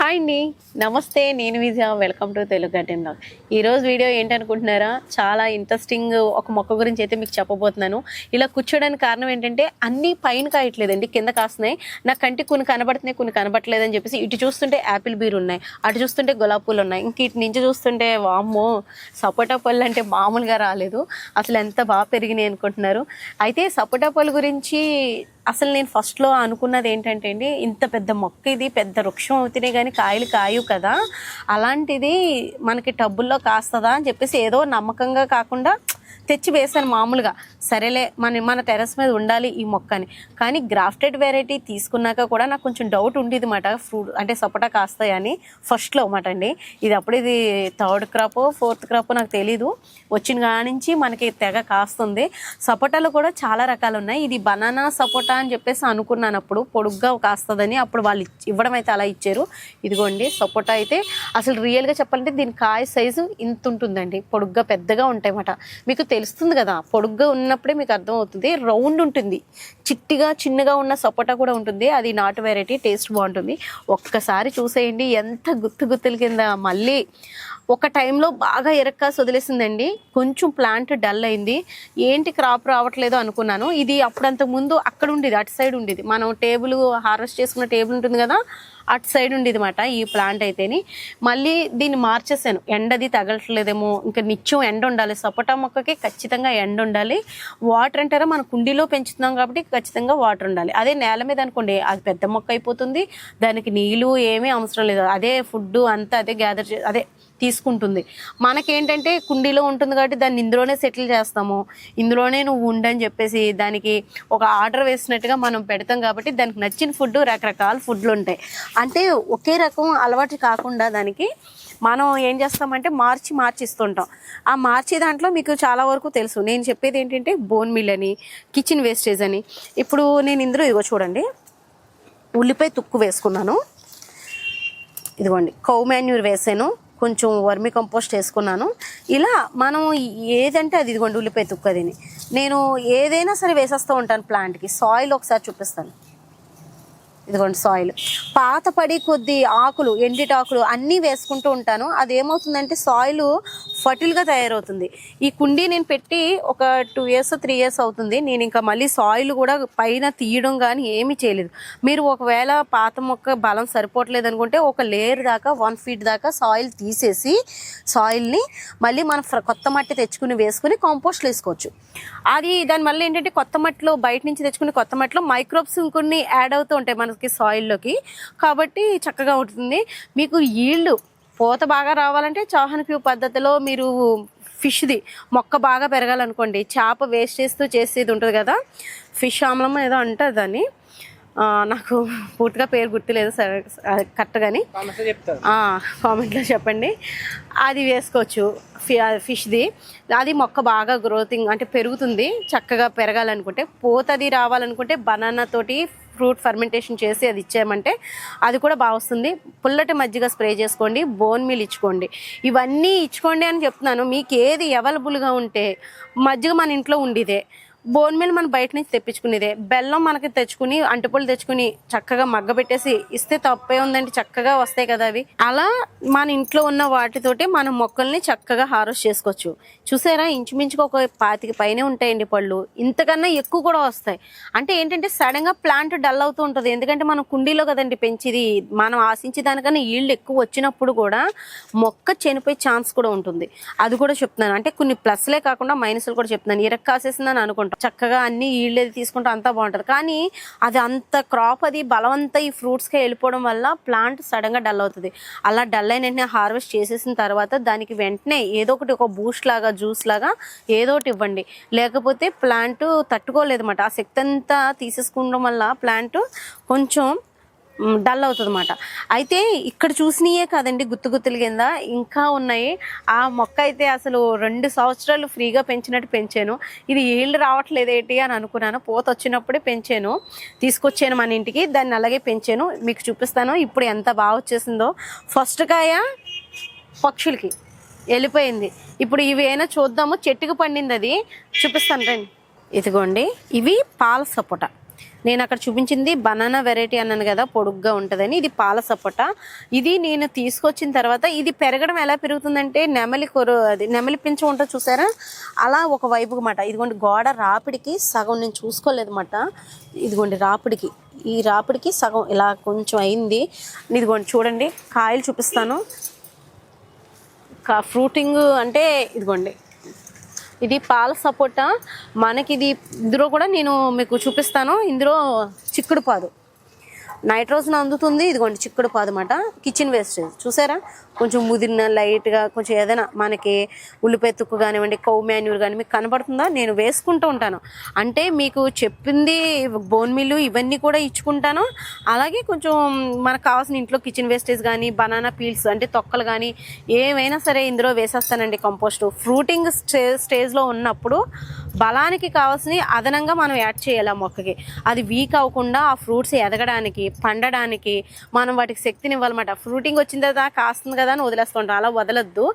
Hi అండి. నమస్తే నేను Vijaya. Welcome to Telugu garden blog ఈరోజు వీడియో ఏంటనుకుంటున్నారా? చాలా ఇంట్రెస్టింగ్ ఒక మొక్క గురించి అయితే మీకు చెప్పబోతున్నాను. ఇలా కూర్చోడానికి కారణం ఏంటంటే అన్ని పైన కాయట్లేదండి కింద కాస్తున్నాయి. నా కంటికి కొన్ని కనబడుతున్నాయి కొన్ని కనబడట్లేదని చెప్పేసి ఇటు చూస్తుంటే యాపిల్ బీర్ ఉన్నాయి అటు చూస్తుంటే గులాబీ పూలు ఉన్నాయి. ఇంక ఇటు నుంచి చూస్తుంటే వామ్మో సపోటా పళ్ళు అంటే మామూలుగా రాలేదు. అసలు ఎంత బాగా పెరిగినాయి అనుకుంటున్నారు. అయితే సపోటా పళ్ళు గురించి అసలు నేను ఫస్ట్లో అనుకున్నది ఏంటంటే అండి ఇంత పెద్ద మొక్క ఇది పెద్ద వృక్షం అవుతున్నాయి కానీ కాయలు కాయవు కదా. అలాంటిది మనకి టబ్బుల్లో కాస్తుందా అని చెప్పేసి ఏదో నమ్మకంగా కాకుండా తెచ్చి వేసాను మామూలుగా. సరేలే మన మన టెరస్ మీద ఉండాలి ఈ మొక్క అని కానీ గ్రాఫ్టెడ్ వెరైటీ తీసుకున్నాక కూడా నాకు కొంచెం డౌట్ ఉండేది మాట. ఫ్రూట్ అంటే సపోటా కాస్తాయని ఫస్ట్లో అనమాట అండి. ఇది అప్పుడు ఇది థర్డ్ క్రాప్ ఫోర్త్ క్రాప్ నాకు తెలీదు. వచ్చిన కానించి మనకి తెగ కాస్తుంది. సపోటాలు కూడా చాలా రకాలు ఉన్నాయి. ఇది బనానా సపోటా అని చెప్పేసి అనుకున్నాను అప్పుడు. పొడుగ్గా కాస్తుందని అప్పుడు వాళ్ళు ఇవ్వడం అయితే అలా ఇచ్చారు. ఇదిగోండి సపోటా అయితే. అసలు రియల్గా చెప్పాలంటే దీని కాయ సైజు ఇంత ఉంటుందండి పొడుగ్గా పెద్దగా ఉంటాయి అన్నమాట మీకు తెలుస్తుంది కదా పొడుగ్గా ఉన్నప్పుడే మీకు అర్థమవుతుంది రౌండ్ ఉంటుంది. చిట్టిగా చిన్నగా ఉన్న సపోటా కూడా ఉంటుంది అది నాటు వెరైటీ టేస్ట్ బాగుంటుంది. ఒక్కసారి చూసేయండి ఎంత గుత్తు గుత్తుల కింద. మళ్ళీ ఒక టైంలో బాగా ఎరక్క వదిలేసిందండి. కొంచెం ప్లాంట్ డల్ అయింది. ఏంటి క్రాప్ రావట్లేదు అనుకున్నాను. ఇది అప్పుడంతకు ముందు అక్కడ ఉండేది అటు సైడ్ ఉండేది. మనం టేబుల్ హార్వెస్ట్ చేసుకున్న టేబుల్ ఉంటుంది కదా అటు సైడ్ ఉండేది అనమాట ఈ ప్లాంట్ అయితేని. మళ్ళీ దీన్ని మార్చేసాను. ఎండది తగలట్లేదేమో ఇంకా నిత్యం ఎండ ఉండాలి. సపోటా మొక్కకి ఖచ్చితంగా ఎండ ఉండాలి. వాటర్ అంటారా మన కుండీలో పెంచుతున్నాం కాబట్టి ఖచ్చితంగా వాటర్ ఉండాలి. అదే నేల మీద అనుకోండి అది పెద్ద మొక్క అయిపోతుంది. దానికి నీళ్ళు ఏమీ అవసరం లేదు. అదే ఫుడ్ అంతా అదే గ్యాదర్ అదే తీసుకుంటుంది. మనకేంటంటే కుండీలో ఉంటుంది కాబట్టి దాన్ని ఇందులోనే సెటిల్ చేస్తాము. ఇందులోనే నువ్వు ఉండని చెప్పేసి దానికి ఒక ఆర్డర్ వేసినట్టుగా మనం పెడతాం కాబట్టి దానికి నచ్చిన ఫుడ్ రకరకాల ఫుడ్లు ఉంటాయి. అంటే ఒకే రకం అలవాటు కాకుండా దానికి మనం ఏం చేస్తామంటే మార్చి మార్చి ఇస్తుంటాం. ఆ మార్చి దాంట్లో మీకు చాలా వరకు తెలుసు. నేను చెప్పేది ఏంటంటే బోన్ మిల్ అని కిచెన్ వేస్టేజ్ అని. ఇప్పుడు నేను ఇందులో ఇదిగో చూడండి. ఉల్లిపాయ తుక్కు వేసుకున్నాను. ఇదిగోండి. కౌ మాన్యూర్ వేసాను. కొంచెం వర్మి కంపోస్ట్ వేసుకున్నాను. ఇలా మనం ఏదంటే అది ఇదిగోండి ఉల్లిపాయ తుక్కదిని నేను ఏదైనా సరే వేసేస్తూ ఉంటాను ప్లాంట్కి సాయిల్ ఒకసారి చూపిస్తాను. ఇదిగోండి సాయిల్ పాత పడి కొద్ది ఆకులు ఎండిటాకులు అన్నీ వేసుకుంటూ ఉంటాను. అది ఏమవుతుందంటే సాయిల్ ఫర్టిల్గా తయారవుతుంది. ఈ కుండీ నేను పెట్టి ఒక టూ ఇయర్స్ త్రీ ఇయర్స్ అవుతుంది. నేను ఇంకా మళ్ళీ సాయిల్ కూడా పైన తీయడం కానీ ఏమీ చేయలేదు. మీరు ఒకవేళ పాత మొక్క బలం సరిపోవట్లేదు అనుకుంటే ఒక లేయర్ దాకా వన్ ఫీట్ దాకా సాయిల్ తీసేసి సాయిల్ని మళ్ళీ మనం ఫ్ర- కొత్త మట్టి తెచ్చుకుని వేసుకుని కాంపోస్ట్లు వేసుకోవచ్చు. అది దాని వల్ల ఏంటంటే కొత్త మట్టిలో బయట నుంచి తెచ్చుకుని కొత్త మట్టిలో మైక్రోబ్స్ ఇంకొన్ని యాడ్ అవుతూ ఉంటాయి మనకి సాయిల్లోకి. కాబట్టి చక్కగా ఉంటుంది. మీకు ఈల్డ్ పూత బాగా రావాలంటే చాహన్ క్యూ పద్ధతిలో మీరు ఫిష్ది మొక్క బాగా పెరగాలనుకోండి చేప వేస్ట్ చేస్తూ చేసేది ఉంటుంది కదా ఫిష్ ఆమ్లం ఏదో అంటారు దాన్ని. నాకు పూర్తిగా పేరు గుర్తులేదు సరే కరెక్ట్ కానీ చెప్తారు. కామెంట్లో చెప్పండి. అది వేసుకోవచ్చు ఫి ఫిష్ది. అది మొక్క బాగా గ్రోతింగ్ అంటే పెరుగుతుంది చక్కగా పెరగాలనుకుంటే పోతది రావాలనుకుంటే బనానా తోటి ఫ్రూట్ ఫర్మెంటేషన్ చేసి అది ఇచ్చామంటే అది కూడా బాగా వస్తుంది. పుల్లటి మజ్జిగ స్ప్రే చేసుకోండి బోన్ మీల్ ఇచ్చుకోండి. ఇవన్నీ ఇచ్చుకోండి అని చెప్తున్నాను. మీకు ఏది అవైలబుల్గా ఉంటే మజ్జిగ మన ఇంట్లో ఉండిదే. బోన్ మీల్ మనం బయట నుంచి తెప్పించుకునేదే. బెల్లం మనకి తెచ్చుకుని అంటుపులు తెచ్చుకుని చక్కగా మగ్గబెట్టేసి ఇస్తే తప్పే ఉందండి చక్కగా వస్తాయి కదా అవి. అలా మన ఇంట్లో ఉన్న వాటితోటి మన మొక్కల్ని చక్కగా హార్వెస్ట్ చేసుకోవచ్చు. చూసారా? ఇంచుమించుగా ఒక పాతికి పైనే ఉంటాయండి పళ్ళు. ఇంతకన్నా ఎక్కువ కూడా వస్తాయి. అంటే ఏంటంటే సడన్గా ప్లాంట్ డల్ అవుతూ ఉంటుంది. ఎందుకంటే మనం కుండీలో కదండి పెంచిది. మనం ఆశించే దానికన్నా ఈల్డ్ ఎక్కువ వచ్చినప్పుడు కూడా మొక్క చనిపోయే ఛాన్స్ కూడా ఉంటుంది. అది కూడా చెప్తున్నాను. అంటే కొన్ని ప్లస్లే కాకుండా మైనస్లు కూడా చెప్తున్నాను. ఇరక్ కాసేసిందని అనుకుంటాం చక్కగా అన్ని ఈల్డ్ అది తీసుకుంటే అంతా బాగుంటుంది. కానీ అది అంత క్రాప్ అది బలవంతా ఈ ఫ్రూట్స్కి వెళ్ళిపోవడం వల్ల ప్లాంట్ సడన్గా డల్ అవుతుంది. అలా డల్ అయిన వెంటనే హార్వెస్ట్ చేసేసిన తర్వాత దానికి వెంటనే ఏదో ఒకటి ఒక బూస్ట్ లాగా జ్యూస్ లాగా ఏదో ఒకటి ఇవ్వండి. లేకపోతే ప్లాంట్ తట్టుకోలేదు అనమాట ఆ శక్తి అంతా తీసేసుకోవడం వల్ల ప్లాంట్ కొంచెం డల్ అవుతుంది అనమాట అయితే ఇక్కడ చూసినయే కాదండి గుత్తు గుత్తుల కింద. ఇంకా ఉన్నాయి. ఆ మొక్క అయితే అసలు రెండు సంవత్సరాలు ఫ్రీగా పెంచినట్టు పెంచాను. ఇది ఈల్డ్ రావట్లేదు ఏంటి అని అనుకున్నాను. పోత వచ్చినప్పుడే పెంచాను. తీసుకొచ్చాను మన ఇంటికి. దాన్ని అలాగే పెంచాను. మీకు చూపిస్తాను ఇప్పుడు ఎంత బాగా వచ్చేసిందో. ఫస్ట్ కాయ పక్షులకి వెళ్ళిపోయింది. ఇప్పుడు ఇవి చూద్దాము. చెట్టుకు పండింది అది. చూపిస్తాను రండి. ఇదిగోండి. ఇవి పాల సపోటా. నేను అక్కడ చూపించింది బనానా వెరైటీ అన్నాను కదా పొడుగ్గా ఉంటుందని. ఇది పాల సపోటా. ఇది నేను తీసుకొచ్చిన తర్వాత ఇది పెరగడం ఎలా పెరుగుతుందంటే నెమలి కొరు అది నెమలి పెంచు ఉంటుంది చూసారా? అలా ఒక వైపు మాట ఇదిగోండి గోడ రాపిడికి సగం నేను చూసుకోలేదు ఇదిగోండి రాపిడికి. ఈ రాపిడికి సగం ఇలా కొంచెం అయింది. ఇదిగోండి చూడండి కాయలు చూపిస్తాను. కా ఫ్రూటింగ్ అంటే ఇదిగోండి ఇది పాల సపోటా. మనకి ఇది ఇందులో కూడా నేను మీకు చూపిస్తాను. ఇందులో చిక్కుడు పాదు. నైట్రోజన్ అందుతుంది. ఇదిగోండి చిక్కుడు పాదు అన్నమాట కిచెన్ వేస్టేజ్ చూసారా? కొంచెం ముదిరిన లైట్గా కొంచెం ఏదైనా మనకి ఉల్లిపాయ తుక్కు కానివ్వండి కౌ మాన్యూర్ కానీ మీకు కనబడుతుందా? నేను వేసుకుంటూ ఉంటాను. అంటే మీకు చెప్పింది బోన్ మిల్లు ఇవన్నీ కూడా ఇచ్చుకుంటాను. అలాగే కొంచెం మనకు కావాల్సిన ఇంట్లో కిచెన్ వేస్టేజ్ కానీ బనానా పీల్స్ అంటే తొక్కలు కానీ ఏవైనా సరే ఇందులో వేసేస్తానండి కంపోస్ట్ ఫ్రూటింగ్ స్టే స్టేజ్లో ఉన్నప్పుడు బలానికి కావాల్సినవి అదనంగా మనం యాడ్ చేయాలి ఆ మొక్కకి. అది వీక్ అవ్వకుండా ఆ ఫ్రూట్స్ ఎదగడానికి పండడానికి మనం వాటికి శక్తిని ఇవ్వాలన్నమాట. ఫ్రూటింగ్ వచ్చిన తర్వాత కాస్తుంది కదా అని వదిలేసుకుంటాం అలా వదలొద్దు.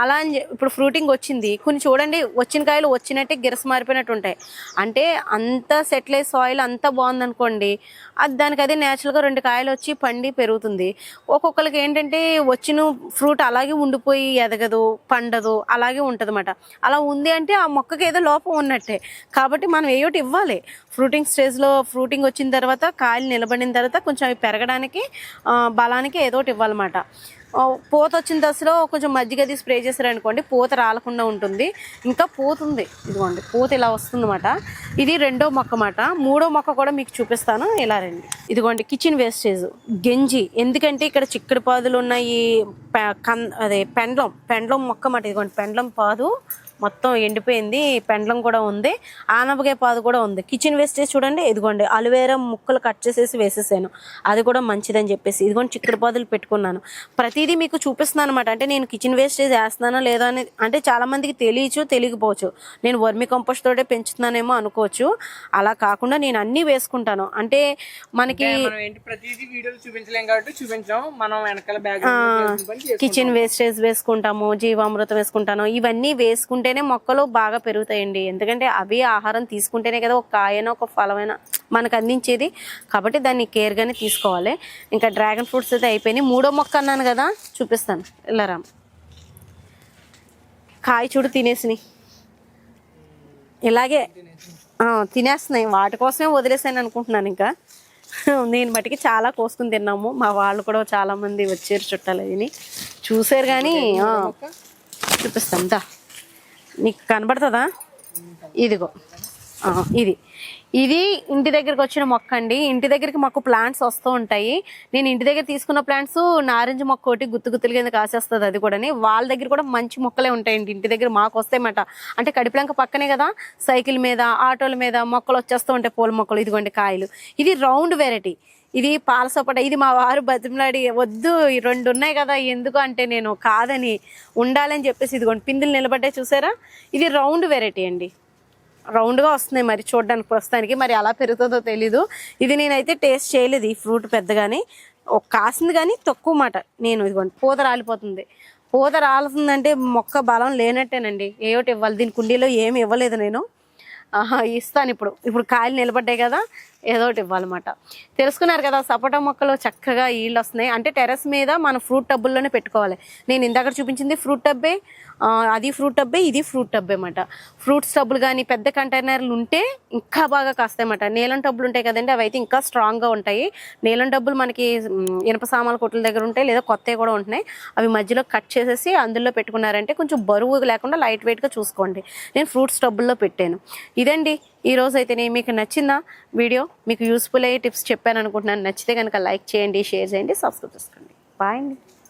అలా అని ఇప్పుడు ఫ్రూటింగ్ వచ్చింది కొన్ని చూడండి వచ్చిన కాయలు వచ్చినట్టే గిరస మారిపోయినట్టు ఉంటాయి. అంటే అంత సెటిలైజ్ సాయిల్ అంత బాగుందనుకోండి అది దానికి అదే న్యాచురల్గా రెండు కాయలు వచ్చి పండి పెరుగుతుంది. ఒక్కొక్కరికి ఏంటంటే వచ్చిన ఫ్రూట్ అలాగే ఉండిపోయి ఎదగదు పండదు అలాగే ఉంటుంది అలా ఉంది అంటే ఆ మొక్కకి ఏదో లోపం ఉన్నట్టే. కాబట్టి మనం ఏయోటి ఇవ్వాలి. ఫ్రూటింగ్ స్టేజ్లో ఫ్రూటింగ్ వచ్చిన తర్వాత కాయలు నిలబడిన తర్వాత కొంచెం అవి పెరగడానికి బలానికి ఏదో ఒకటి ఇవ్వాలన్నమాట. పూత వచ్చిన దశలో కొంచెం మజ్జిగ అది స్ప్రే చేశారనుకోండి పూత రాలకుండా ఉంటుంది. ఇంకా పూత ఉంది. ఇదిగోండి పూత ఇలా వస్తుందన్నమాట. ఇది రెండో మొక్క మాట మూడో మొక్క కూడా మీకు చూపిస్తాను. ఇలా రండి. ఇదిగోండి కిచెన్ వేస్టేజ్ గెంజి. ఎందుకంటే ఇక్కడ చిక్కడి పాదులు ఉన్నాయి. పె- కన్ అదే పెండ్లం. పెండ్లం మొక్క అన్నమాట. ఇదిగోండి పెండ్లం పాదు. మొత్తం ఎండిపోయింది పెండ్లం కూడా ఉంది ఆనపకాయ పాదు కూడా ఉంది. కిచెన్ వేస్టేజ్ చూడండి ఇదిగోండి అలువేరా ముక్కలు కట్ చేసేసి వేసేసాను. అది కూడా మంచిదని చెప్పేసి ఇదిగోండి చిక్కడి పాదులు పెట్టుకున్నాను. ప్రతిదీ మీకు చూపిస్తున్నాను అనమాట అంటే నేను కిచెన్ వేస్టేజ్ వేస్తున్నానో లేదో అని అంటే చాలా మందికి తెలియచ్చు తెలియకపోవచ్చు. నేను వర్మి కంపోస్ట్ తోటే పెంచుతున్నానేమో అనుకోవచ్చు. అలా కాకుండా నేను అన్నీ వేసుకుంటాను. అంటే మనకి కిచెన్ వేస్టేజ్ వేసుకుంటాము జీవామృతం వేసుకుంటాను. ఇవన్నీ వేసుకుంటేనే మొక్కలు బాగా పెరుగుతాయండి. ఎందుకంటే అవి ఆహారం తీసుకుంటేనే కదా ఒక కాయన ఒక ఫలమైన మనకు అందించేది. కాబట్టి దాన్ని కేర్గానే తీసుకోవాలి. ఇంకా డ్రాగన్ ఫ్రూట్స్ అయితే అయిపోయినాయి. మూడో మొక్క అన్నాను కదా చూపిస్తాను. వెళ్ళరామ్ కాయ చూడు తినేసినాయి. ఇలాగే తినేస్తున్నాయి. వాటి కోసమే వదిలేసాను అనుకుంటున్నాను ఇంకా. నేను మటుకి చాలా కోసుకుని తిన్నాము. మా వాళ్ళు కూడా చాలా మంది వచ్చారు చుట్టాలు అవి చూసారు కానీ ఆ, చూపిస్తాను దా. నీకు కనబడుతుందా? ఇదిగో. ఇది. ఇది ఇంటి దగ్గరికి వచ్చిన మొక్క అండి. ఇంటి దగ్గరికి మాకు ప్లాంట్స్ వస్తూ ఉంటాయి. నేను ఇంటి దగ్గర తీసుకున్న ప్లాంట్స్ నారింజ మొక్క ఒకటి గుత్తు గుత్తులు కింద కాసేస్తుంది అది కూడా వాళ్ళ దగ్గర కూడా మంచి మొక్కలే ఉంటాయండి. ఇంటి దగ్గర మాకు వస్తాయన్నమాట. అంటే కడిపిలంక పక్కనే కదా సైకిల్ మీద ఆటోల మీద మొక్కలు వచ్చేస్తూ ఉంటాయి పూల మొక్కలు ఇదిగోండి కాయలు. ఇది రౌండ్ వెరైటీ. ఇది పాల ఇది మా వారు బతిమలాడి వద్దు ఈ రెండు ఉన్నాయి కదా ఎందుకు అంటే నేను కాదని ఉండాలని చెప్పేసి ఇదిగోండి. పిందులు నిలబడ్డాయి చూసారా? ఇది రౌండ్ వెరైటీ అండి. రౌండ్గా వస్తున్నాయి మరి చూడడానికి ప్రస్తుతానికి. మరి ఎలా పెరుగుతుందో తెలీదు. ఇది నేనైతే టేస్ట్ చేయలేదు ఈ ఫ్రూట్ పెద్దగాని. ఒక కాసింది కానీ తక్కువ మాట. నేను ఇదిగోండి పూత రాలిపోతుంది. పూత రాలుతుందంటే మొక్క బలం లేనట్టేనండి. ఏమిటి ఇవ్వాలి. దీని కుండీలో ఏమి ఇవ్వలేదు నేను. ఆహా, ఇస్తాను ఇప్పుడు. ఇప్పుడు కాయలు నిలబడ్డాయి కదా. ఏదో ఒకటి ఇవ్వాలన్నమాట. తెలుసుకున్నారు కదా సపోటా మొక్కలు చక్కగా ఈళ్ళు వస్తున్నాయి. అంటే టెర్రస్ మీద మన ఫ్రూట్ టబ్బుల్లోనే పెట్టుకోవాలి. నేను ఇందాక చూపించింది ఫ్రూట్ టబ్బే అది ఫ్రూట్ టబ్బే ఇది ఫ్రూట్ టబ్బే అనమాట ఫ్రూట్స్ టబ్బులు కానీ పెద్ద కంటైనర్లు ఉంటే ఇంకా బాగా కాస్తాయన్నమాట నీలం టబ్బులు ఉంటాయి కదండి అవి అయితే ఇంకా స్ట్రాంగ్గా ఉంటాయి. నీలం డబ్బులు మనకి ఇనప సామాన్ల కొట్ల దగ్గర ఉంటాయి లేదా కొత్తవి కూడా ఉంటున్నాయి. అవి మధ్యలో కట్ చేసేసి అందులో పెట్టుకున్నారంటే కొంచెం బరువు లేకుండా లైట్ వెయిట్గా చూసుకోండి. నేను ఫ్రూట్స్ టబ్బుల్లో పెట్టాను. ఇదండి ఈ అయితే నేను మీకు నచ్చిందా వీడియో మీకు యూస్ఫుల్ అయ్యే టిప్స్ చెప్పాను అనుకుంటున్నాను. నచ్చితే కనుక లైక్ చేయండి షేర్ చేయండి సబ్స్క్రైబ్ చేసుకోండి. బాయ్ అండి.